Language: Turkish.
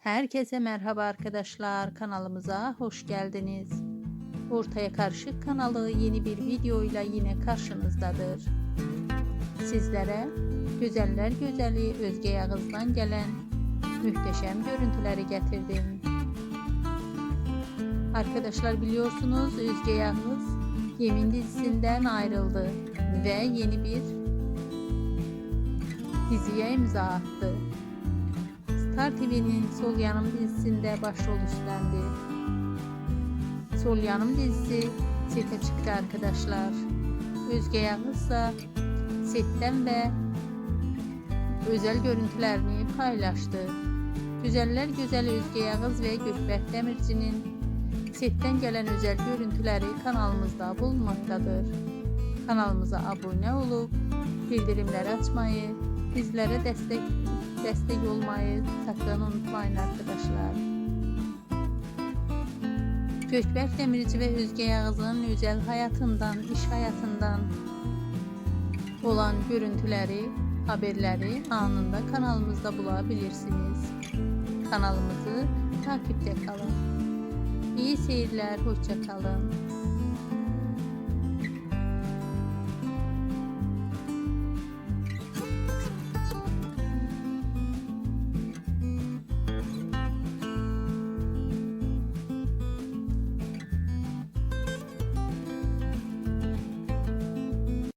Herkese merhaba arkadaşlar. Kanalımıza hoş geldiniz. Ortaya Karışık kanalı yeni bir videoyla yine karşınızdadır. Sizlere güzeller güzeli Özge Yağız'dan gelen muhteşem görüntüleri getirdim. Arkadaşlar biliyorsunuz Özge Yağız Yemin dizisinden ayrıldı ve yeni bir diziye imza attı. Star TV'nin Sol Yanım dizisinde başrol üstlendi. Sol Yanım dizisi sete çıktı arkadaşlar. Özge Yağız ise setten ve özel görüntülerini paylaştı. Güzeller güzel Özge Yağız ve Gülbək Demirci'nin setten gelen özel görüntüleri kanalımızda bulunmaktadır. Kanalımıza abone olup bildirimleri açmayı, bizlere destek destek olmayı sakın unutmayın arkadaşlar. Gökberk Demirci ve Özge Yağız'ın özel hayatından, iş hayatından olan görüntüleri, haberleri anında kanalımızda bulabilirsiniz. Kanalımızı takipte kalın. İyi seyirler, hoşça kalın.